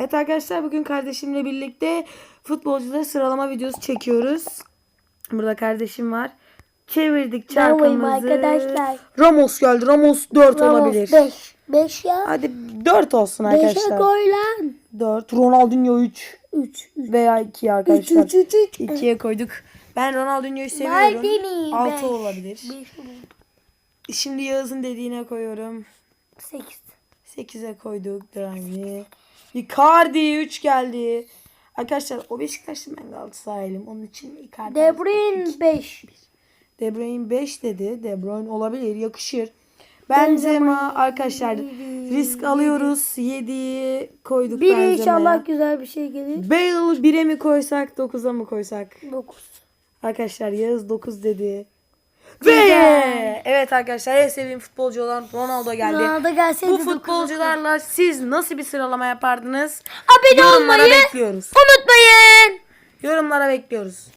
Evet arkadaşlar bugün kardeşimle birlikte futbolcuları sıralama videosu çekiyoruz. Burada kardeşim var. Çevirdik çarkımızı. arkadaşlar. Ramos geldi. Ramos 4 olabilir. 5. 5 ya. Hadi 4 olsun 5'e arkadaşlar. koy lan. 4. Ronaldinho 3 3. 3. veya 2 3. arkadaşlar. 3. 3. 3. 2'ye koyduk. Ben Ronaldinho'yu seviyorum. Maldini. 6 olabilir. 5. Şimdi Yağız'ın dediğine koyuyorum. 8. 8'e koyduk. Draghi. Icardi 3 geldi. Arkadaşlar o Beşiktaşlı ben Galatasaraylıyım. Onun için Icardi. De Bruyne 5. De Bruyne 5 dedi. De Bruyne olabilir. Yakışır. Benzema arkadaşlar risk alıyoruz. 7'yi koyduk 1 Benzema'ya. inşallah güzel bir şey gelir. Bale 1'e mi koysak 9'a mı koysak? 9. Arkadaşlar Yağız 9 dedi. Ve. Evet arkadaşlar en sevdiğim futbolcu olan Ronaldo geldi. Ronaldo gelseydi Bu dokuz futbolcularla siz nasıl bir sıralama yapardınız? Abone Yorumlara olmayı bekliyoruz. unutmayın. Yorumlara bekliyoruz.